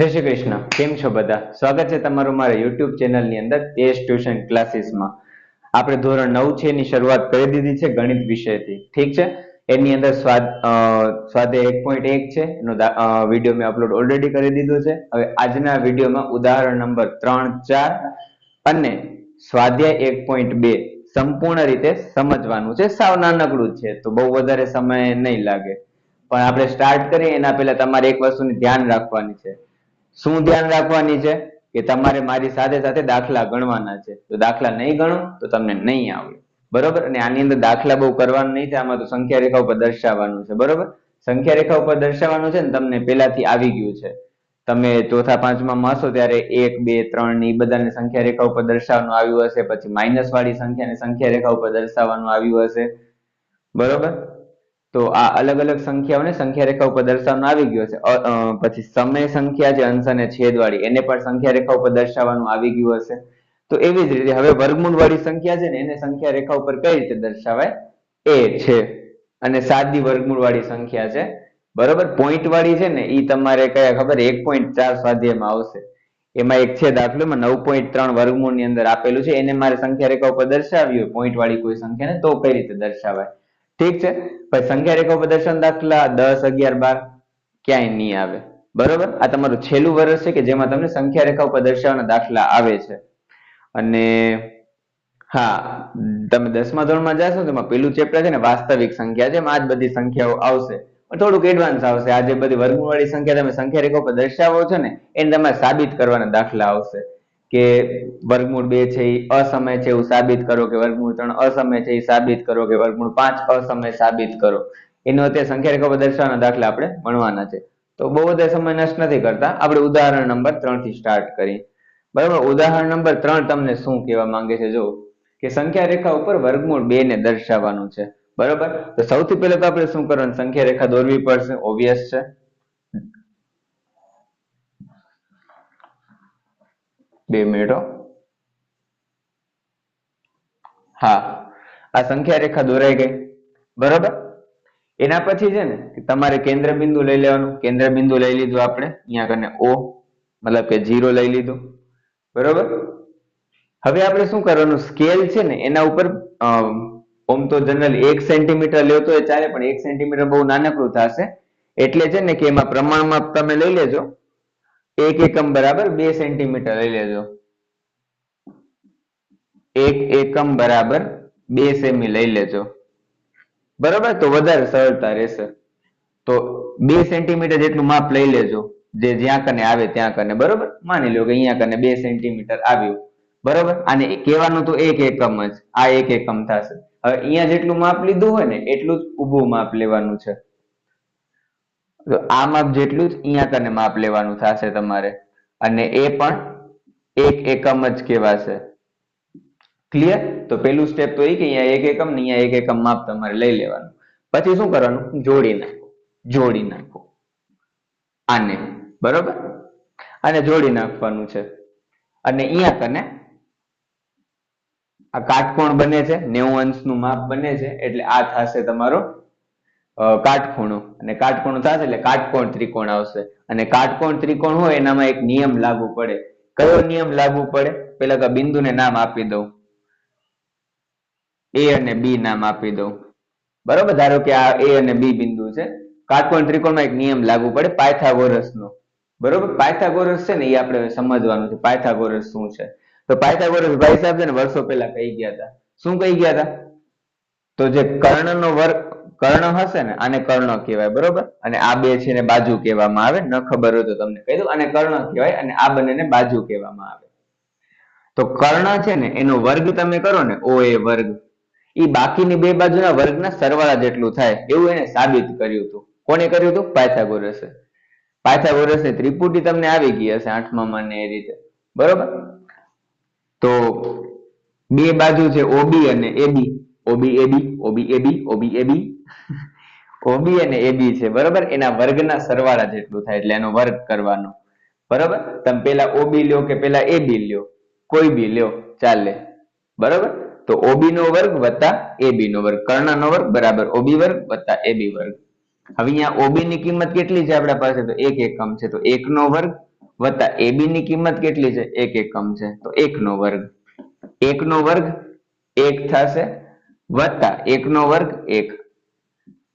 જય શ્રી કૃષ્ણ. કેમ છો બધા? સ્વાગત છે તમારું મારા યુટ્યુબ ચેનલની અંદર તેજ ટ્યુશન ક્લાસીસમાં. આપણે ધોરણ નવ છે એની શરૂઆત કરી દીધી છે ગણિત વિષયથી. ઠીક છે? એની અંદર સ્વાદ સ્વાધ્યાય એક પોઈન્ટ એક છે. એનો વીડિયો મેં અપલોડ ઓલરેડી કરી દીધો છે. હવે આજના વિડીયોમાં ઉદાહરણ નંબર ત્રણ, ચાર અને સ્વાધ્યાય એક પોઈન્ટ બે સંપૂર્ણ રીતે સમજવાનું છે. સાવ નાનકડું છે. તો બહુ વધારે સમય નહીં લાગે. પણ આપણે સ્ટાર્ટ કરીએ, એના પહેલા તમારે એક વસ્તુની ધ્યાન રાખવાની છે. શું ધ્યાન રાખવાની છે? કે તમારે મારી સાથે સાથે દાખલા ગણવાના છે. તો દાખલા નહીં ગણો, તો તમને નહીં આવડે. બરોબર? અને આની અંદર દાખલા બહુ કરવાનું નહીં છે આમાં તો સંખ્યા રેખા ઉપર દર્શાવવાનું છે. બરોબર? સંખ્યા રેખા ઉપર દર્શાવવાનું છે ને, તમને પહેલાથી આવી ગયું છે. તમે ચોથા પાંચમા હશો ત્યારે એક, બે, ત્રણની બધાને સંખ્યા રેખા ઉપર દર્શાવવાનું આવ્યું હશે. પછી માઇનસ વાળી સંખ્યાને સંખ્યા રેખા ઉપર દર્શાવવાનું આવ્યું હશે. બરોબર? તો આ અલગ અલગ સંખ્યાઓને સંખ્યા રેખા ઉપર દર્શાવવાનું આવી ગયું છે પછી સમય સંખ્યા છે અંશ અને છેદવાળી એને પણ સંખ્યા રેખા ઉપર દર્શાવવાનું આવી ગયું હશે. તો એવી જ રીતે હવે વર્ગમૂળ વાળી સંખ્યા છે ને, એને સંખ્યા રેખા ઉપર કઈ રીતે દર્શાવાય? એ છે. અને સાદી વર્ગમૂળ વાળી સંખ્યા છે. બરોબર? પોઈન્ટ વાળી છે ને એ તમારે કયા ખબર? એક પોઈન્ટ ચાર સ્વાધ્યાયમાં આવશે. એમાં એક છે દાખલો એમાં નવ પોઈન્ટ ત્રણ વર્ગમૂળની અંદર આપેલું છે. એને મારે સંખ્યા રેખા ઉપર દર્શાવી હોય પોઈન્ટ વાળી કોઈ સંખ્યાને, તો કઈ રીતે દર્શાવાય? ઠીક છે? પછી સંખ્યા રેખા પ્રદર્શન દર્શન દાખલા દસ, અગિયાર, બાર ક્યાંય નહીં આવે. બરોબર? આ તમારું છેલ્લું વર્ષ છે કે જેમાં તમને સંખ્યા રેખા ઉપર દર્શાવવાના દાખલા આવે છે. અને હા, તમે દસમા ધોરણમાં જાશો તો એમાં પેલું ચેપ્ટર છે ને વાસ્તવિક સંખ્યા છે. આ જ બધી સંખ્યાઓ આવશે. થોડુંક એડવાન્સ આવશે. આ જે બધી વર્ગમૂળ સંખ્યા તમે સંખ્યા રેખા પર દર્શાવો છો ને, એને તમારે સાબિત કરવાના દાખલા આવશે. કે વર્ગમૂળ બે છે એ અસમય છે એવું સાબિત કરો કે વર્ગમૂળ ત્રણ અસમય છે એ સાબિત કરો કે વર્ગમૂળ પાંચ અસમય સાબિત કરો. એનો અત્યારે સંખ્યા રેખા પર દર્શાવવાના દાખલા આપણે ભણવાના છે. તો બહુ બધા સમય નષ્ટ નથી કરતા. આપણે ઉદાહરણ નંબર ત્રણથી સ્ટાર્ટ કરીએ. બરાબર? ઉદાહરણ નંબર ત્રણ તમને શું કહેવા માંગે છે? જો કે સંખ્યા રેખા ઉપર વર્ગમૂળ બે ને દર્શાવવાનું છે. બરાબર? તો સૌથી પહેલા તો આપણે શું કરવાનું? સંખ્યા રેખા દોરવી પડશે. ઓબ્વિયસ છે. બે મિનિટ હા. આ સંખ્યા રેખા દોરાઈ ગઈ. બરાબર? એના પછી છે ને તમારે કેન્દ્ર બિંદુ લઈ લેવાનું. કેન્દ્ર બિંદુ લઈ લીધું આપણે. અહીંયા કને ઓ મતલબ કે જીરો લઈ લીધું. બરોબર? હવે આપણે શું કરવાનું? સ્કેલ છે ને, એના ઉપર ઓમ તો જનરલ એક સેન્ટીમીટર લ્યો એ ચાલે, પણ એક સેન્ટીમીટર બહુ નાનકડું થશે. એટલે છે ને કે એમાં પ્રમાણમાં તમે લઈ લેજો. એક એકમ બરાબર બે સેન્ટીમીટર લઈ લેજો. એક એકમ બરાબર બે સેમી લઈ લેજો. બરાબર? તો વધારે સરળતા રહેશે. તો બે સેન્ટીમીટર જેટલું માપ લઈ લેજો. જે જ્યાં કને આવે ત્યાં કને. બરોબર? માની લો કે અહીંયા કને બે સેન્ટીમીટર આવ્યું. બરોબર? એ કહેવાનું તો એક એકમ જ. આ એક એકમ થશે. હવે અહીંયા જેટલું માપ લીધું હોય ને, એટલું જ ઊભું માપ લેવાનું છે. તો આ માપ જેટલું જ અહીંયા કને માપ લેવાનું થશે તમારે. અને એ પણ એક એકમ જ કહેવાશે. ક્લિયર તો પેલું સ્ટેપ તો એ કે અહીંયા એક એકમ ને અહીંયા એક એકમ માપ તમારે લઈ લેવાનું. પછી શું કરવાનું? જોડી નાખો. જોડી નાખો. આને. બરોબર? આને જોડી નાખવાનું છે. અને અહીંયા કને આ કાટકોણ બને છે, નેવું અંશનું માપ બને છે, એટલે આ થશે તમારો કાટખૂણો. અને કાટખૂણો થશે એટલે કાટકોણ ત્રિકોણ આવશે. અને કાટકોણ ત્રિકોણ હોય એનામાં એક નિયમ લાગુ પડે. કયો નિયમ લાગુ પડે? પેલા તો બિંદુને નામ આપી દઉં. એ અને બી નામ આપી દઉં. બરોબર? ધારો કે આ એ અને બી બિંદુ છે. કાટકોણ ત્રિકોણમાં એક નિયમ લાગુ પડે, પાયથાગોરસનો. બરોબર? પાયથાગોરસ છે ને એ આપણે સમજવાનું છે, પાયથાગોરસ શું છે? તો પાયથાગોરસ ભાઈ સાહેબ છે ને વર્ષો પહેલા કહી ગયા હતા. શું કહી ગયા હતા? તો જે કર્ણનો વર્ગ કર્ણ હશે ને, આને કર્ણ કહેવાય, બરોબર? અને આ બે છે ને બાજુ કહેવામાં આવે, ન ખબર હોય તો તમને કહી દઉં, આને કર્ણ કહેવાય અને આ બંનેને બાજુ કહેવામાં આવે. તો કર્ણ છે ને, એનો વર્ગ તમે કરો ને, ઓ એ વર્ગ. એ બાકીની બે બાજુના વર્ગના સરવાળા જેટલું થાય, એવું એને સાબિત કર્યું હતું. કોને કર્યું હતું? પાયથાગોરસે. પાયથાગોરસની ત્રિપુટી તમને આવી ગઈ હશે આઠમામાં ને એ રીતે. બરોબર? તો બે બાજુ છે ઓબી અને AB. OB AB OB AB OB, AB OB અને AB છે, બરોબર? એના વર્ગના સરવાળા જેટલું થાય એટલે એનો વર્ગ કરવાનો. બરોબર? તમે પેલા OB લ્યો કે પેલા AB લ્યો? કોઈ બી લ્યો? ચાલે. બરોબર? તો OB નો વર્ગ વત્તા AB નો વર્ગ. કર્ણનો વર્ગ બરાબર OB વર્ગ વત્તા AB વર્ગ. હવે અહીંયા OB ની કિંમત કેટલી છે આપણા પાસે? તો એક એકમ છે. તો એક નો વર્ગ વત્તા ab ની કિંમત કેટલી છે? એક એકમ છે. તો એક નો વર્ગ. એક નો વર્ગ એક થશે વત્તા એક નો વર્ગ એક.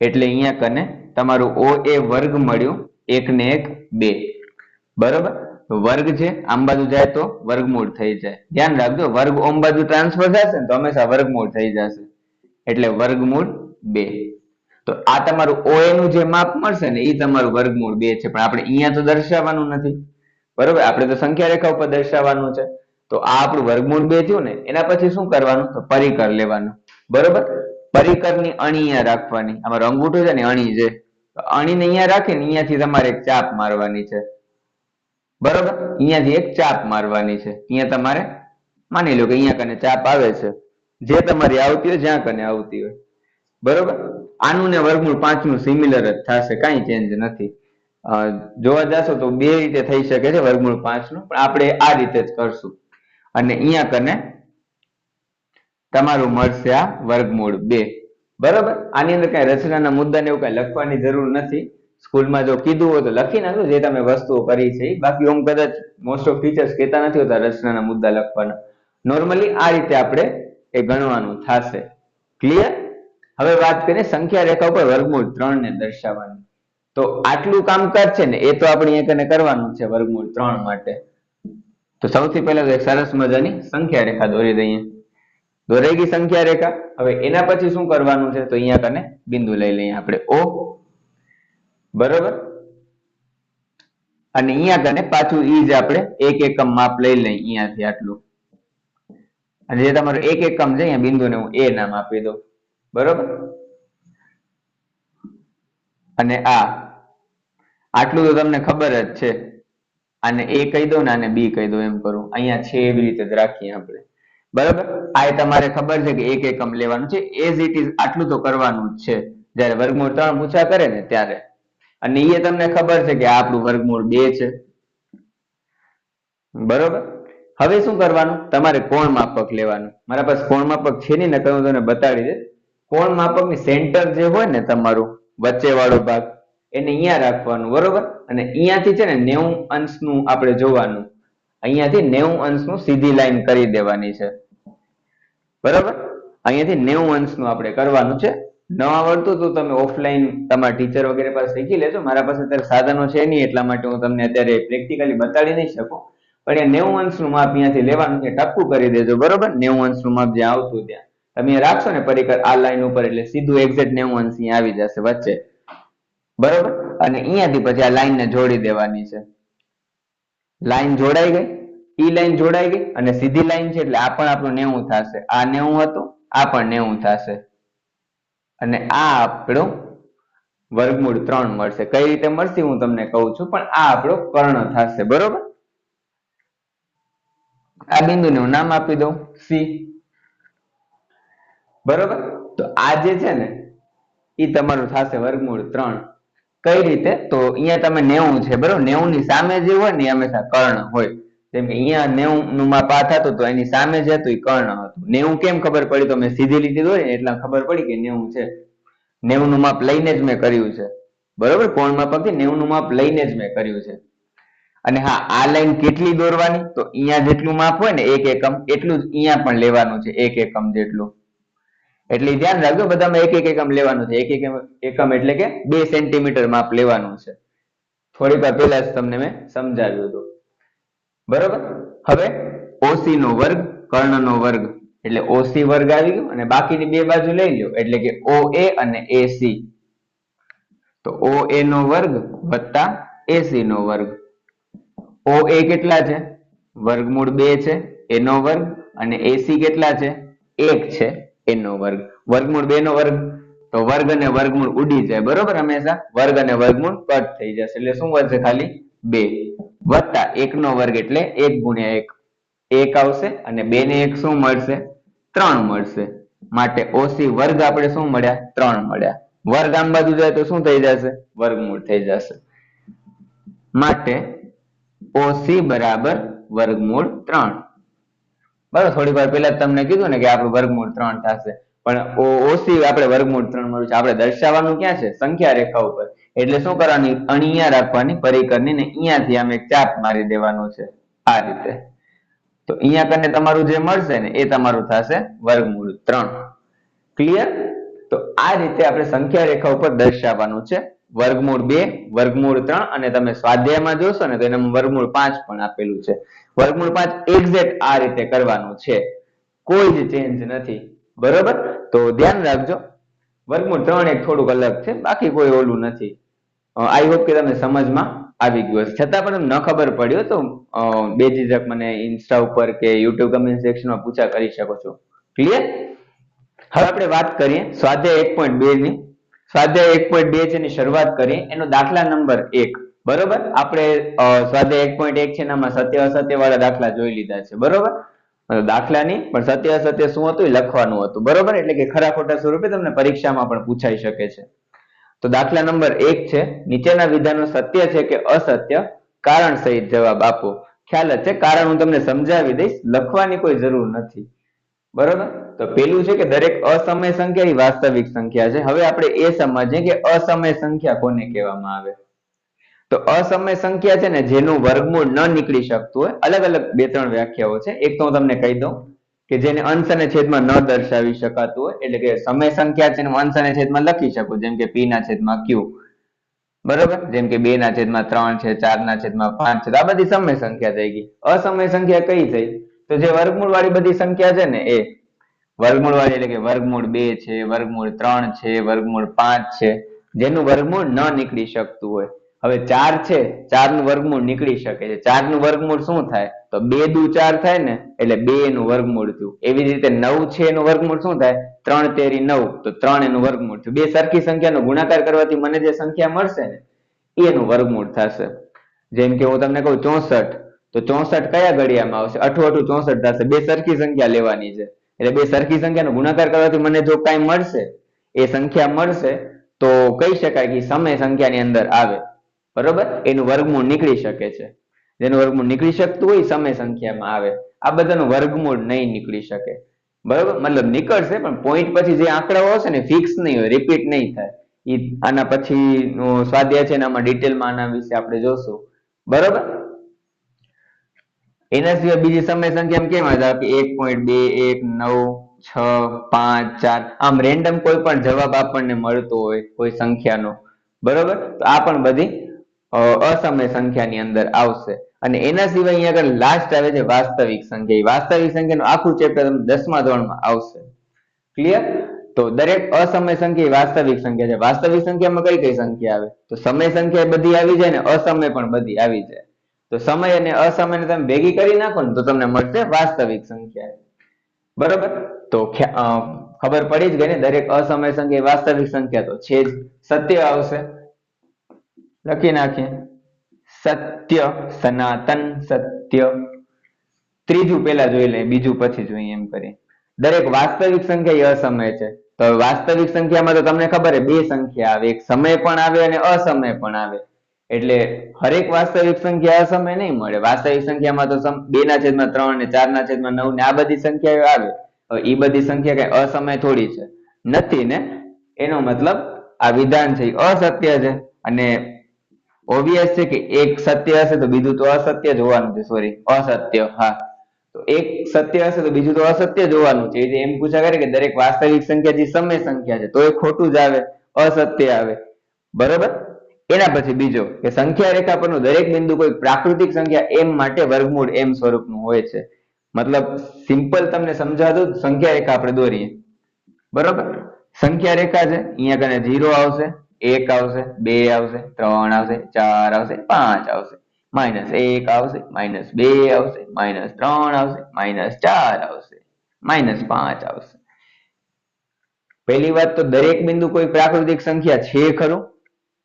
એટલે અહીંયા કને તમારું ઓ એ વર્ગ મળ્યું એક ને એક બે. બરોબર? વર્ગ છે, આમ બાજુ જાય તો વર્ગમૂળ થઈ જાય. ધ્યાન રાખજો, વર્ગ ઓમ બાજુ ટ્રાન્સફર થશે તો હંમેશા વર્ગમૂળ થઈ જશે. એટલે વર્ગમૂળ બે. તો આ તમારું ઓ નું જે માપ મળશે ને એ તમારું વર્ગમૂળ બે છે. પણ આપણે અહીંયા તો દર્શાવવાનું નથી. બરોબર? આપણે તો સંખ્યા રેખા ઉપર દર્શાવવાનું છે. તો આ આપણું વર્ગમૂળ બે થયું ને, એના પછી શું કરવાનું? તો પરિકર લેવાનું. બરોબર? પરિકરની અણી અહીંયા રાખવાની. આમાં અંગૂઠો છે ને અણી છે. અણીને અહીંયા રાખીને અહીંયાથી તમારે એક ચાપ મારવાની છે. બરોબર? અહીંયાથી એક ચાપ મારવાની છે. અહીંયા તમારે માની લો કે અહીંયા કને ચાપ આવે છે. જે તમારી આવતી હોય જ્યાં કને આવતી હોય. બરોબર? આનું ને વર્ગમૂળ પાંચનું સિમિલર જ થશે, કાંઈ ચેન્જ નથી. જોવા જશો તો બે રીતે થઈ શકે છે વર્ગમૂળ પાંચનું, પણ આપણે આ રીતે જ કરશું. અને અહીંયા કને તમારું મળશે આ વર્ગમૂળ બે. બરોબર? આની અંદર કઈ રચનાના મુદ્દાને એવું કઈ લખવાની જરૂર નથી. સ્કૂલમાં જો કીધું હોય તો લખી નાખો જે તમે વસ્તુઓ કરી છે. બાકી ઓમ કદાચ મોસ્ટ ઓફ ટીચર્સ કહેતા નથી હોતા રચનાના મુદ્દા લખવાના. નોર્મલી આ રીતે આપણે એ ગણવાનું થશે. ક્લિયર હવે વાત કરીએ સંખ્યા રેખા ઉપર વર્ગમૂળ ત્રણ ને દર્શાવવાની. તો આટલું કામકાજ છે ને, એ તો આપણે અહીંયા કને કરવાનું છે વર્ગમૂળ ત્રણ માટે. તો સૌથી પહેલા તો એક સરસ મજાની સંખ્યા રેખા દોરી દઈએ. દોરાઈ ગઈ સંખ્યા રેખા. હવે એના પછી શું કરવાનું છે? તો અહીંયા કને બિંદુ લઈ લઈએ આપણે. ઓ. બરોબર? અને અહીંયા કને પાછું ઈ જ આપણે એક એકમ માપ લઈ લઈએ અહીંયાથી આટલું. અને જે તમારું એક એકમ છે, અહીંયા બિંદુને હું એ નામ આપી દઉં. બરોબર? અને આ. આટલું તો તમને ખબર જ છે. આને એ કહી દો ને આને બી કહી દો એમ કરું. અહીંયા છે એવી રીતે જ રાખીએ આપણે. બરાબર? આ તમારે ખબર છે કે એક એકમ લેવાનું છે. એઝ ઇટ ઇઝ આટલું તો કરવાનું જ છે. જ્યારે વર્ગમૂળ ત્રણ પૂછા કરે ને ત્યારે. અને એ તમને ખબર છે કે આપણું વર્ગમૂળ બે છે. બરોબર? હવે શું કરવાનું? તમારે કોણ માપક લેવાનું? મારા પાસે કોણ માપક છે નહીં ને તો હું તમને બતાડી દે કોણ માપકની સેન્ટર જે હોય ને તમારું વચ્ચે વાળો ભાગ, એને અહીંયા રાખવાનું, બરોબર? અને અહીંયાથી છે ને નેવું અંશનું આપણે જોવાનું. અહીંયાથી નેવું અંશનું સીધી લાઈન કરી દેવાની છે. બરાબર? અહીંયાથી નેવું અંશનું આપણે કરવાનું છે. ન આવડતું તો તમે ઓફલાઈન તમારા ટીચર વગેરે પાસે શીખી લેજો. મારા પાસે અત્યારે સાધનો છે નહીં, એટલા માટે હું તમને અત્યારે પ્રેક્ટિકલી બતાડી નહીં શકું. પણ એ નેવું અંશનું માપ અહીંયાથી લેવાનું છે. ટપકું કરી દેજો, બરોબર? નેવું અંશનું માપ જ્યાં આવતું ત્યાં. તમે રાખશો ને પરિકર આ લાઈન ઉપર, એટલે સીધું એક્ઝેક્ટ નેવું અંશ અહીંયા આવી જશે વચ્ચે. બરોબર? અને અહીંયાથી પછી આ લાઈનને જોડી દેવાની છે. લાઈન જોડાઈ ગઈ. ઈ લાઈન જોડાઈ ગઈ અને સીધી લાઈન છે એટલે આ પણ આપણું નેવું થશે. આ નેવું હતું, આ પણ નેવું થશે. અને આ આપણું વર્ગમૂળ ત્રણ મળશે. કઈ રીતે મળશે હું તમને કહું છું, પણ આ આપણો કર્ણ થશે. બરોબર? આ બિંદુને હું નામ આપી દઉં. સી. બરોબર? તો આ જે છે ને એ તમારું થશે વર્ગમૂળ ત્રણ. કઈ રીતે? તો અહીંયા તમે નેવું છે, બરોબર? નેવું ની સામે જે હોય ને હંમેશા કર્ણ હોય. જેમ કે અહીંયા નેવું નું માપ આ થતું તો એની સામે જે હતું એ કર્ણ હતું. નેવું કેમ ખબર પડી? તો મેં સીધી લીધી હોય ને એટલા ખબર પડી કે નેવું છે. નેવું નું માપ લઈને જ મેં કર્યું છે. બરોબર? કોણ માપકથી નેવું નું માપ લઈને જ મેં કર્યું છે. અને હા, આ લાઈન કેટલી દોરવાની? તો અહીંયા જેટલું માપ હોય ને એક એકમ, એટલું જ અહીંયા પણ લેવાનું છે, એક એકમ જેટલું. એટલે ધ્યાન રાખજો, બધામાં એક એક એકમ લેવાનું છે. એક એક એકમ એટલે કે બે સેન્ટીમીટર માપ લેવાનું છે. થોડીક વાર પહેલા તમને મેં સમજાવ્યું હતું. બરોબર? હવે ઓસી નો વર્ગ, કર્ણ નો વર્ગ. એટલે ઓસી વર્ગ આવી ગયો અને બાકીની બે બાજુ લઈ લ્યો. એટલે કે ઓ એ અને એસી તો ઓ એ નો વર્ગ વત્તા એસી નો વર્ગ. ઓ એ કેટલા છે? વર્ગમૂળ બે છે. એનો વર્ગ અને એસી કેટલા છે? એક છે. એનો વર્ગ. વર્ગમૂળ બે નો વર્ગ, તો વર્ગ અને વર્ગમૂળ ઉડી જાય. બરોબર હંમેશા? વર્ગ અને વર્ગમૂળ કટ થઈ જશે. એટલે શું વધશે ખાલી? બે. વત્તા એક નો વર્ગ એટલે એક ગુણ્યા એક. એક આવશે અને બે ને એક શું મળશે? ત્રણ મળશે. માટે ઓસી વર્ગ આપણે શું મળ્યા? ત્રણ મળ્યા. વર્ગ આમ બાજુ જાય તો શું થઈ જશે? વર્ગમૂળ થઈ જશે. માટે ઓસી બરાબર વર્ગમૂળ ત્રણ. બરાબર થોડી વાર પહેલા તમને કીધું ને કે આપણું વર્ગમૂળ ત્રણ થશે. પણ ઓ- ઓછી આપણે વર્ગમૂળ ત્રણ મળ્યું છે. આપણે દર્શાવવાનું ક્યાં છે? સંખ્યા રેખા ઉપર. એટલે શું કરવાની? અહીંયા રાખવાની પરિકરની ને અહીંયાથી આમ એક ચાપ મારી દેવાનો છે આ રીતે. તો અહીંયા કરીને તમારું જે મળશે ને એ તમારું થશે વર્ગમૂળ ત્રણ. ક્લિયર તો આ રીતે આપણે સંખ્યા રેખા ઉપર દર્શાવવાનું છે. વર્ગમૂળ બે, વર્ગમૂળ ત્રણ અને તમે સ્વાધ્યાયમાં જોશો ને તો એનામાં વર્ગમૂળ પાંચ પણ આપેલું છે. વર્ગમૂળ પાંચ એક્ઝેક્ટ આ રીતે કરવાનું છે. કોઈ જ ચેન્જ નથી. બરોબર? તો ધ્યાન રાખજો. વર્ગમૂળ ત્રણ એક થોડુંક અલગ છે. બાકી કોઈ ઓલું નથી. આઈ હોપ કે તમને સમજમાં આવી ગયું હશે. છતાં પણ ન ખબર પડ્યો તો બે જીજક મને ઇન્સ્ટા ઉપર કે યુટ્યુબ કમેન્ટ સેક્શનમાં પૂછા કરી શકો છો. ક્લિયર હવે આપણે વાત કરીએ. સ્વાધ્યાય એક પોઈન્ટ બે ની. સ્વાધ્યાય એક પોઈન્ટ બે છે એની શરૂઆત કરી, એનો દાખલા નંબર એક. બરોબર? આપણે સ્વાધ્યાય એક પોઈન્ટ એક છે એનામાં સત્ય અસત્ય વાળા દાખલા જોઈ લીધા છે. બરોબર? દાખલા નહીં પણ સત્ય અસત્ય શું હતું? એ લખવાનું હતું. બરોબર? એટલે કે ખરા ખોટા સ્વરૂપે તમને પરીક્ષામાં પણ પૂછાઈ શકે છે. તો દાખલા નંબર એક છે, નીચેના વિધાનો સત્ય છે કે અસત્ય? કારણ સહિત જવાબ આપો. ખ્યાલ જ છે? કારણ હું તમને સમજાવી દઈશ. લખવાની કોઈ જરૂર નથી. બરોબર? તો પેલું છે કે દરેક અસમય સંખ્યા એ વાસ્તવિક સંખ્યા છે. હવે આપણે એ સમજીએ કે અસમય સંખ્યા કોને કહેવામાં આવે? તો અસમય સંખ્યા છે ને જેનું વર્ગમૂળ ન નીકળી શકતું હોય, અલગ અલગ બે ત્રણ વ્યાખ્યાઓ છે. એક તો હું તમને કહી દઉં કે જેને અંશ અને છેદમાં ન દર્શાવી શકાતું હોય, એટલે કે સમય સંખ્યા છે અંશ અને છેદમાં લખી શકું, જેમ કે p ના છેદમાં q બરોબર? જેમ કે બે ના છેદમાં ત્રણ છે, ચાર ના છેદમાં પાંચ છે. આ બધી સમય સંખ્યા થઈ ગઈ. અસમય સંખ્યા કઈ થઈ? તો જે વર્ગમૂળ વાળી બધી સંખ્યા છે ને એ વર્ગમૂળ વાળી એટલે કે વર્ગમૂળ બે છે, વર્ગમૂળ ત્રણ છે, વર્ગમૂળ પાંચ છે, જેનું વર્ગમૂળ ન નીકળી શકતું હોય. હવે ચાર છે ચારનું વર્ગમૂળ નીકળી શકે છે. ચારનું વર્ગમૂળ શું થાય? તો બે દુ ચાર થાય ને, એટલે બે નું વર્ગમૂળ થયું. એવી રીતે નવ છે એનું વર્ગમૂળ શું થાય? ત્રણ તેરી નવ. તો ત્રણ એનું વર્ગમૂળ થયું. બે સરખી સંખ્યાનો ગુણાકાર કરવાથી મને જે સંખ્યા મળશે ને, એનું વર્ગમૂળ થશે. જેમ કે હું તમને કહું ચોસઠ. તો ચોસઠ કયા ઘડિયામાં આવશે? અઠું અઠું ચોસઠ થશે. બે સરખી સંખ્યા લેવાની છે. એટલે બે સરખી સંખ્યાનો ગુણાકાર કરવાથી મને જો કાંઈ મળશે, એ સંખ્યા મળશે, તો કહી શકાય કે સમય સંખ્યાની અંદર આવે. બરોબર? એનું વર્ગમૂળ નીકળી શકે છે. જેનું વર્ગમૂળ નીકળી શકતું હોય સમય સંખ્યામાં આવે. આ બધાનું વર્ગમૂળ નહીં નીકળી શકે. બરોબર? મતલબ નીકળશે, પણ પોઈન્ટ પછી જે આંકડાઓ હશે ને ફિક્સ નહીં હોય રિપીટ નહીં થાય. આના પછી સ્વાધ્યાય છે ને, આમાં ડિટેલમાં આના વિશે આપણે જોશું. બરોબર? એના સિવાય બીજી સમય સંખ્યા કેમ આવે કે એક પોઈન્ટ બે, એક, નવ, છ, પાંચ, ચાર, આમ રેન્ડમ કોઈ પણ જવાબ આપણને મળતો હોય, કોઈ સંખ્યાનો. બરોબર? તો આ પણ બધી અસમય સંખ્યાની અંદર આવશે. અને એના સિવાય અહીંયા આગળ લાસ્ટ આવે છે વાસ્તવિક સંખ્યા. એ વાસ્તવિક સંખ્યાનું આખું ચેપ્ટર તમને દસમા ધોરણમાં આવશે. ક્લિયર તો દરેક અસમય સંખ્યા વાસ્તવિક સંખ્યા છે. વાસ્તવિક સંખ્યામાં કઈ કઈ સંખ્યા આવે? તો સમય સંખ્યા બધી આવી જાય ને અસમય પણ બધી આવી જાય. તો સમય અને અસમયને તમે ભેગી કરી નાખો ને તો તમને મળશે વાસ્તવિક સંખ્યા. બરોબર? તો ખબર પડી જ ગઈ ને, દરેક અસમય સંખ્યા વાસ્તવિક સંખ્યા તો છે જ. સત્ય આવશે. લખી નાખીએ. સત્ય સનાતન સત્ય. ત્રીજું પેલા જોઈ લઈએ, બીજું પછી જોઈએ એમ કરી દરેક વાસ્તવિક સંખ્યા એ અસમય છે. તો વાસ્તવિક સંખ્યામાં તો તમને ખબર છે, બે સંખ્યા આવે. એક સમય પણ આવે અને અસમય પણ આવે. એટલે હરેક વાસ્તવિક સંખ્યા અસમય નહીં મળે. વાસ્તવિક સંખ્યામાં તો બે ના છેદમાં ત્રણ ને ચાર ના છેદમાં નવ ને આ બધી સંખ્યાઓ આવે. એ બધી સંખ્યા કઈ અસમય થોડી છે. નથી ને? એનો મતલબ આ વિધાન છે અસત્ય છે. અને ઓબ્વિયસ છે કે એક સત્ય હશે તો બીજું તો અસત્ય જ હોવાનું છે. સોરી અસત્ય, હા. તો એક સત્ય હશે તો બીજું તો અસત્ય જ હોવાનું છે એટલે એમ પૂછા કરે કે દરેક વાસ્તવિક સંખ્યા જે સમય સંખ્યા છે, તો એ ખોટું જ આવે, અસત્ય આવે. બરોબર? એના પછી બીજો કે સંખ્યા રેખા પરનું દરેક બિંદુ કોઈ પ્રાકૃતિક સંખ્યા એમ માટે વર્ગમૂળ એમ સ્વરૂપનું હોય છે. મતલબ સિમ્પલ તમને સમજાતું સંખ્યા રેખા આપણે દોરીએ. બરોબર? સંખ્યા રેખા છે, અહીંયા કને જીરો આવશે, એક આવશે, બે આવશે, ત્રણ આવશે, ચાર આવશે, પાંચ આવશે. માઇનસ એક આવશે માઇનસ બે આવશે માઇનસ ત્રણ આવશે માઇનસ ચાર આવશે માઇનસ પાંચ આવશે. પહેલી વાત તો દરેક બિંદુ કોઈ પ્રાકૃતિક સંખ્યા છે ખરું?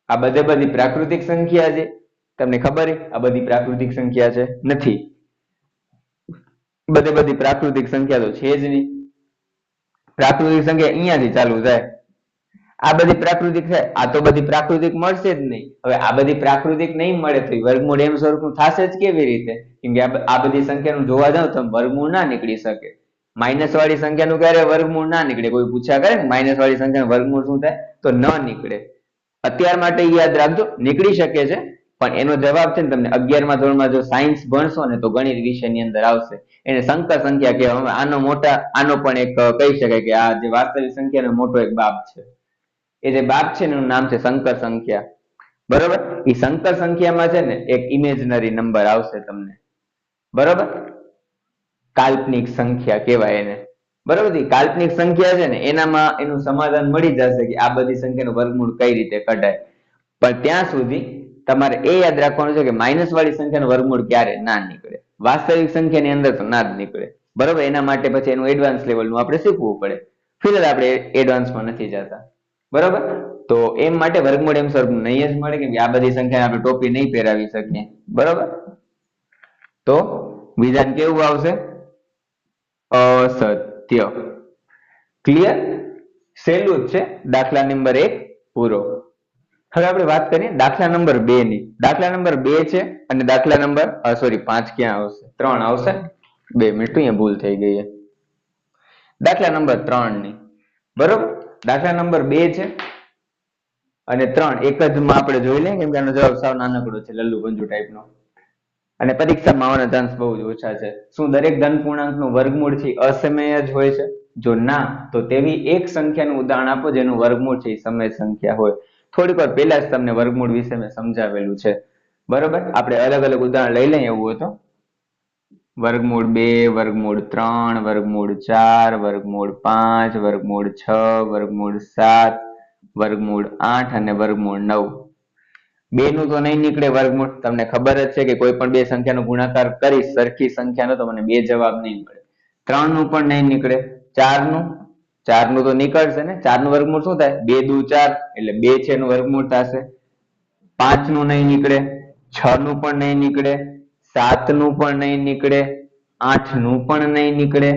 આ બધે બધી પ્રાકૃતિક સંખ્યા છે. તમને ખબર આ બધી પ્રાકૃતિક સંખ્યા છે? નથી. બધે બધી પ્રાકૃતિક સંખ્યા તો છે જ નહીં. પ્રાકૃતિક સંખ્યા અહીંયાથી ચાલુ થાય. આ બધી પ્રાકૃતિક છે? આ તો બધી પ્રાકૃતિક મળશે જ નહીં. હવે આ બધી પ્રાકૃતિક નહીં મળે તો વર્ગમૂળ એમ સ્વરૂપનું થશે જ કેવી રીતે? કેમ કે આ આ બધી સંખ્યાનું જોવા જાવ તો વર્ગમૂળ ના નીકળી શકે. માઇનસ વાળી સંખ્યાનું ક્યારે વર્ગમૂળ ના નીકળે? કોઈ પૂછ્યા કરે ને માઇનસ વાળી સંખ્યાનું વર્ગમૂળ શું થાય? તો ન નીકળે. અત્યાર માટે યાદ રાખજો, નીકળી શકે છે, પણ એનો જવાબ છે ને તમને અગિયારમા ધોરણમાં જો સાયન્સ ભણશો ને તો ગણિત વિષયની અંદર આવશે. એને સંકર સંખ્યા કહેવામાં આનો મોટા, આનો પણ એક કહી શકાય કે આ જે વાસ્તવિક સંખ્યાનો મોટો એક બાપ છે. એ જે બાપ છે એનું નામ છે સંકર સંખ્યા. બરોબર? એ સંકર સંખ્યામાં છે ને એક ઇમેજનરી નંબર આવશે તમને. બરોબર? કાલ્પનિક સંખ્યા કહેવાય એને. બરોબર છે? કાલ્પનિક સંખ્યા છે ને, એનામાં એનું સમાધાન મળી જશે કે આ બધી સંખ્યાનું વર્ગમૂળ કઈ રીતે કઢાય. પણ ત્યાં સુધી તમારે એ યાદ રાખવાનું છે કે માઇનસ વાળી સંખ્યાનું વર્ગમૂળ ક્યારે? ના નીકળે. વાસ્તવિક સંખ્યાની અંદર તો ના જ નીકળે. બરાબર? એના માટે પછી એનું એડવાન્સ લેવલનું આપણે શીખવું પડે. ફિલહાલ આપણે એડવાન્સમાં નથી જતા. બરોબર? તો એમ માટે વર્ગમૂળ એમ સ્વરૂપ નહીં જ મળે કેમ કે આ બધી સંખ્યા આપણે ટોપી નહીં પહેરાવી શકીએ. બરોબર? તો વિધાન કેવું આવશે? અસત્ય ક્લિયર સહેલું જ છે. દાખલા નંબર એક, પૂરો. હવે આપણે વાત કરીએ દાખલા નંબર બે ની. દાખલા નંબર બે છે અને દાખલા નંબર સોરી પાંચ ક્યાં આવશે? ત્રણ આવશે. બે મિનિટ અહીંયા ભૂલ થઈ ગઈ દાખલા નંબર ત્રણની. બરોબર? દાખલા નંબર બે છે અને ત્રણ. એક જ માં આપણે જોઈ લઈએ, કેમ કે આનો જવાબ સાવ નાનકડો છે, લલ્લુ ગંજુ ટાઈપનો અને પરીક્ષામાં આવવાના ચાન્સ બહુ જ ઓછા છે. શું દરેક ધન પૂર્ણાંકનું વર્ગમૂળ છે? અસમય જ હોય છે? જો ના, તો તેવી એક સંખ્યાનું ઉદાહરણ આપો જેનું વર્ગમૂળ છે સમય સંખ્યા હોય. થોડીક વાર પહેલા જ તમને વર્ગમૂળ વિશે મેં સમજાવેલું છે. બરોબર? આપણે અલગ અલગ ઉદાહરણ લઈ લઈએ એવું હતું વર્ગમૂળ બે, વર્ગમૂળ ત્રણ, વર્ગમૂળ ચાર, વર્ગમૂળ પાંચ, વર્ગમૂળ છ, વર્ગમૂળ સાત, વર્ગમૂળ આઠ અને વર્ગમૂળ નવ. બે નું તો નહીં નીકળે વર્ગમૂળ. તમને ખબર જ છે કે કોઈ પણ બે સંખ્યાનો ગુણાકાર કરી સરખી સંખ્યાનો તમને મને બે જવાબ નહીં મળે. ત્રણનું પણ નહીં નીકળે. ચારનું ચારનું તો નીકળશે ને? ચારનું વર્ગમૂળ શું થાય? બે દુ ચાર, એટલે બે છે એનું વર્ગમૂળ થશે. પાંચનું નહીં નીકળે. છ નું પણ નહીં નીકળે. સાતનું પણ નહીં નીકળે. આઠનું પણ નહીં નીકળે.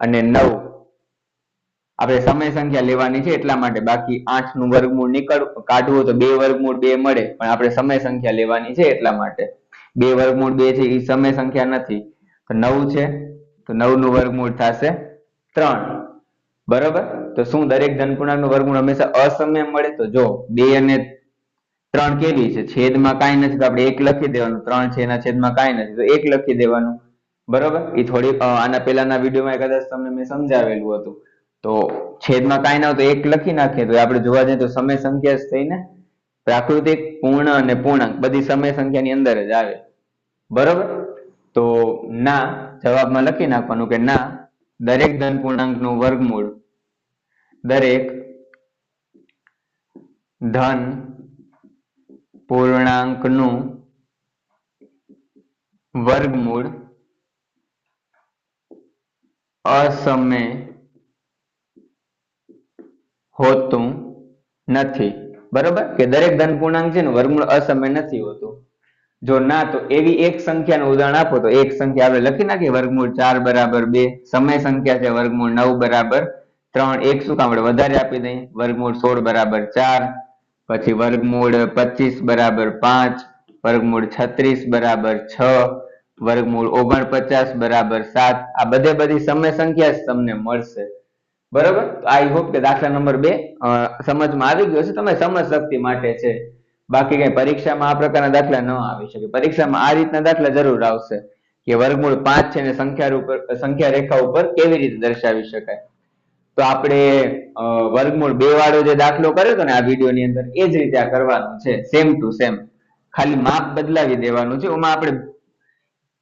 અને નવ આપણે સમય સંખ્યા લેવાની છે એટલા માટે બાકી આઠનું વર્ગમૂળ નીકળ, કાઢવું તો બે વર્ગમૂળ બે મળે, પણ આપણે સમય સંખ્યા લેવાની છે એટલા માટે. બે વર્ગમૂળ બે છે એ સમય સંખ્યા નથી. તો નવ છે, તો નવનું વર્ગમૂળ થશે ત્રણ. બરોબર? તો શું દરેક ધનપૂર્ણાંકનું વર્ગમૂળ હંમેશા અસમય મળે? તો જો બે અને ત્રણ કેવી છે? છેદમાં કાંઈ નથી, તો આપણે એક લખી દેવાનું. ત્રણ છે, એના છેદમાં કાંઈ નથી, તો એક લખી દેવાનું. બરોબર? એ થોડી આના પહેલાના વિડીયોમાં કદાચ તમને મેં સમજાવેલું હતું. તો છેદમાં કાંઈ ના હોય તો એક લખી નાખીએ. તો આપણે જોવા જઈએ તો સમય સંખ્યા જ થઈ પ્રાકૃતિક, પૂર્ણ અને પૂર્ણાંક બધી સમય સંખ્યાની અંદર જ આવે. બરોબર? તો ના, જવાબમાં લખી નાખવાનું કે ના, દરેક ધન પૂર્ણાંકનું વર્ગમૂળ, દરેક ધન પૂર્ણાંકનું વર્ગમૂળ અસમય હોતું નથી. બરોબર? કે દરેક ધન પૂર્ણાંક છે ને વર્ગમૂળ અસમય નથી હોતું. જો ના, તો એવી એક સંખ્યાનું ઉદાહરણ આપો, તો એક સંખ્યા આપણે લખી નાખીએ. વર્ગમૂળ ચાર બરાબર બે, સમય સંખ્યા છે વર્ગમૂળ નવ બરાબર ત્રણ. એક શું કામ? આપણે વધારે આપી દઈએ. વર્ગમૂળ સોળ બરાબર ચાર, પછી વર્ગમૂળ પચીસ બરાબર પાંચ, વર્ગમૂળ છત્રીસ બરાબર છ, વર્ગમૂળ ઓગણપચાસ બરાબર સાત. આ બધે બધી સમય સંખ્યા તમને મળશે. બરાબર? આઈ હોપ કે દાખલા નંબર બે સમજમાં આવી ગયો છે. તમે સમજ શક્તિ માટે છે. બાકી કઈ પરીક્ષામાં આ પ્રકારના દાખલા ન આવી શકે. પરીક્ષામાં આ રીતના દાખલા જરૂર આવશે કે વર્ગમૂળ પાંચ છે ને સંખ્યા ઉપર સંખ્યા રેખા ઉપર કેવી રીતે દર્શાવી શકાય. તો આપણે વર્ગમૂળ બે વાળો જે દાખલો કર્યો હતો ને આ વીડિયો ની અંદર, એ જ રીતે આ કરવાનું છે. સેમ ટુ સેમ ખાલી માપ બદલાવી દેવાનું છે. એમાં આપણે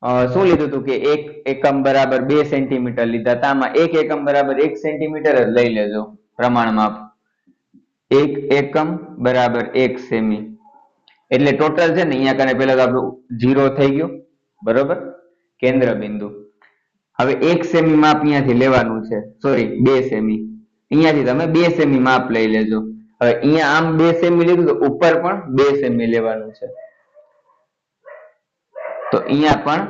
શું લીધું હતું કે એક એકમ બરાબર બે સેન્ટીમીટર લીધા હતા આમાં એક એકમ બરાબર એક સેન્ટીમીટર જ લઈ લેજો પ્રમાણ એક એકમ બરાબર એક સેમી. એટલે ટોટલ છે ને અહીંયા કને પેલા તો આપણું જીરો થઈ ગયું. બરોબર? કેન્દ્ર બિંદુ હવે એક સેમી માપ અહીંયાથી લેવાનું છે. સોરી બે સેમી. અહીંયાથી તમે બે સેમી માપ લઈ લેજો. હવે અહીંયા આમ બે સેમી લીધું તો ઉપર પણ બે સેમી લેવાનું છે. તો અહીંયા પણ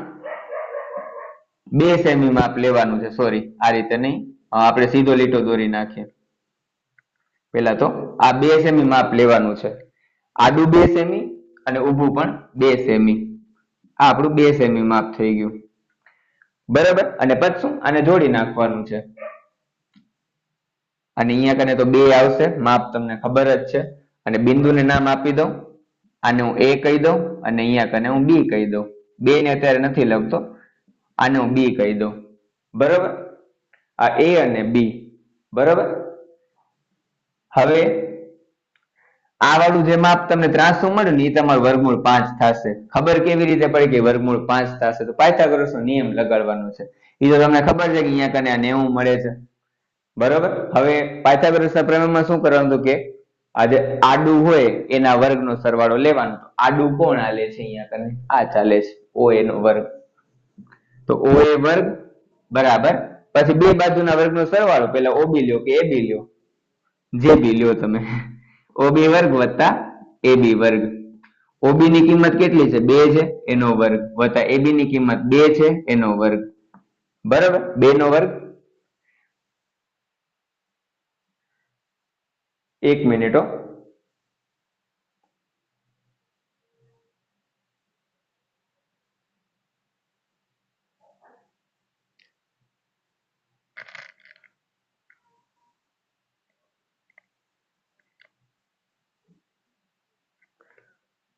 બે સેમી માપ લેવાનું છે. સોરી આ રીતે નહીં. આપણે સીધો લીટો દોરી નાખીએ. પેલા તો આ બે સેમી માપ લેવાનું છે. આડું બે સેમી અને ઊભું પણ બે સેમી આ આપણું બે સેમી માપ થઈ ગયું. બરાબર? અને પછી શું આને જોડી નાખવાનું છે. અને અહીંયા કને તો બે આવશે. માપ તમને ખબર જ છે. અને બિંદુને નામ આપી દઉં. આને હું એ કહી દઉં અને અહીંયા કને હું બી કહી દઉં. બે ને અત્યારે નથી લખતો. આને હું બી કહી દઉં. બરાબર? આ એ અને બી બરાબર? હવે આ વાળું જે માપ તમને ત્રાંસુ મળ્યું ને એ તમારું વર્ગમૂળ પાંચ થશે. ખબર કેવી રીતે પડી કે વર્ગમૂળ પાંચ થશે? તો પાયથાગોરસ નો નિયમ લગાડવાનો છે. એ તો તમને ખબર છે કે અહીંયા કને આ નેવું મળે છે. બરોબર? હવે પાયથાગોરસ ના પ્રમેયમાં શું કરવાનું કે આ જે આડું હોય એના વર્ગનો સરવાળો લેવાનો. આડું કોણ હાલે છે અહીંયા કને? આ ચાલે છે. ઓ એનો વર્ગ. તો ઓ વર્ગ બરાબર. પછી બે બાજુના વર્ગનો સરવાળો, પેલા ઓબી લ્યો કે એબી લ્યો? જે બી લ્યો તમે. ઓબી વર્ગ વત્તા એબી વર્ગ. ઓબી ની કિંમત કેટલી છે? બે છે, એનો વર્ગ. વત્તા એબી ની કિંમત બે છે, એનો વર્ગ. બરાબર? બે નો વર્ગ. એક મિનિટ હો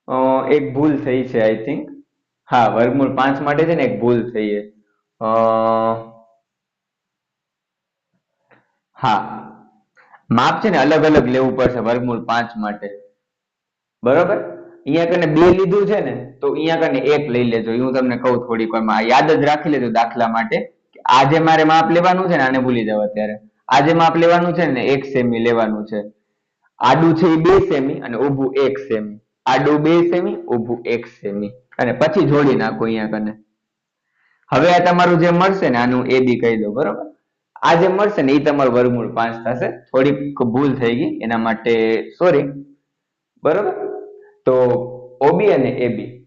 અ, એક ભૂલ થઈ છે આઈ થિંક હા, વર્ગમૂળ પાંચ માટે છે ને એક ભૂલ થઈ છે. હા. માપ છે ને અલગ અલગ લેવું પડશે વર્ગમૂળ પાંચ માટે. બરોબર? અહીંયા કને બે લીધું છે ને, તો અહીંયા કને એક લઈ લેજો. હું તમને કહું થોડીક વારમાં. યાદ જ રાખી લેજો દાખલા માટે. આજે મારે માપ લેવાનું છે ને, આને ભૂલી જાવ અત્યારે. આજે માપ લેવાનું છે ને, એક સેમી લેવાનું છે. આડું છે એ બે સેમી અને ઊભું એક સેમી. આડું બે સેમી, ઊભું એક સેમી. અને પછી જોડી નાખો અહીંયા કને. હવે આ તમારું જે મળશે ને, આનું બી કહી દો, બરોબર? આ જે મળશે ને એ તમારું વર્ગમૂળ પાંચ થશે. થોડીક ભૂલ થઈ ગઈ, એના માટે સોરી. બરોબર? તો ઓબી અને એબી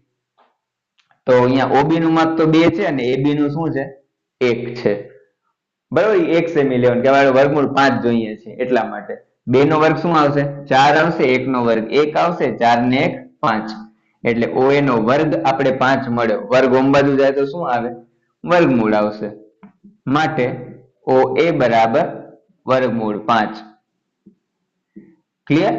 તો અહીંયા ઓબી નું માપ તો બે છે અને એબી નું શું છે? એક છે. બરોબર? એક સેમી લેવાનું, કે વર્ગમૂળ પાંચ જોઈએ છે, એટલા માટે. બે નો વર્ગ શું આવશે? ચાર આવશે એક નો વર્ગ એક આવશે ચાર ને એક, પાંચ. એટલે ઓ નો વર્ગ આપણે પાંચ મળ્યો. વર્ગ ઓમ બાજુ જાય તો શું આવે? વર્ગમૂળ આવશે. માટે ઓ એ બરાબર વર્ગમૂળ પાંચ. ક્લિયર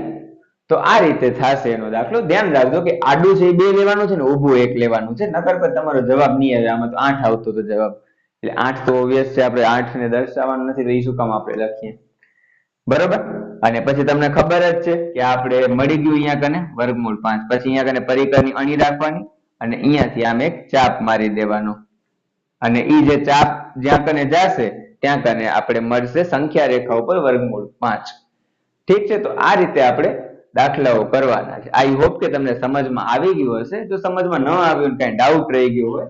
તો આ રીતે થશે એનો દાખલો. ધ્યાન રાખજો કે આડું છે બે લેવાનું છે ને ઊભું એક લેવાનું છે. નકર પર તમારો જવાબ નહીં આવે. આમાં તો આઠ આવતો હતો જવાબ. એટલે આઠ તો ઓબ્વિયસ છે. આપણે આઠ ને દર્શાવવાનું નથી તો એ શું કામ આપણે લખીએ? બરોબર? અને પછી તમને ખબર જ છે કે આપણે મળી ગયું અહીંયા કને? વર્ગમૂળ પાંચ. પછી અહીંયા કને પરિકરની અણી રાખવાની અને અહીંયાથી આમ એક ચાપ મારી દેવાનો. અને એ જે ચાપ જ્યાં કને જશે, ત્યાં કને આપણે મળશે સંખ્યા રેખા ઉપર વર્ગમૂળ પાંચ. ઠીક છે? તો આ રીતે આપણે દાખલાઓ કરવાના છે. આઈ હોપ કે તમને સમજમાં આવી ગયું હશે. જો સમજમાં ન આવ્યું કઈ ડાઉટ રહી ગયું હોય,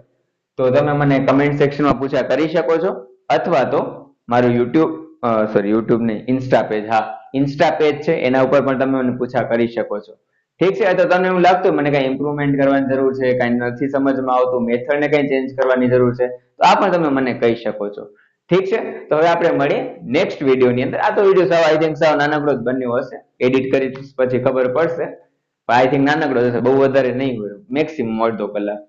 તો તમે મને કમેન્ટ સેક્શનમાં પૂછા કરી શકો છો. અથવા તો મારું યુટ્યુબ સોરી યુટ્યુબ નહીં ઇન્સ્ટા પેજ હા. ઇન્સ્ટા પેજ છે, એના ઉપર પણ તમે મને પૂછા કરી શકો છો. ઠીક છે, તો તમને એવું લાગતું મને કઈ ઇમ્પ્રુવમેન્ટ કરવાની જરૂર છે, કઈ નથી સમજમાં આવતું મેથડ ને કઈ ચેન્જ કરવાની જરૂર છે, તો આ પણ તમે મને કહી શકો છો. ઠીક છે, તો હવે આપણે મળીએ નેક્સ્ટ વીડિયો ની અંદર. આ તો વીડિયો સાવ આઈ થિંક સાવ નાનકડો જ બન્યો હશે. એડિટ કરી પછી ખબર પડશે. પણ આઈ થિંક નાનકડો હશે, બહુ વધારે નહીં હોય. મેક્સિમમ અડધો કલાક.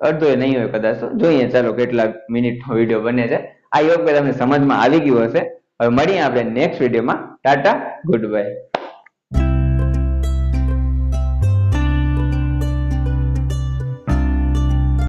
અડધો એ નહીં હોય કદાચ જોઈએ, ચાલો કેટલા મિનિટનો વીડિયો બને છે. આ યોગ તમને સમજમાં આવી ગયું હશે. હવે મળીએ આપણે નેક્સ્ટ વિડીયોમાં ટાટા ગુડ બાય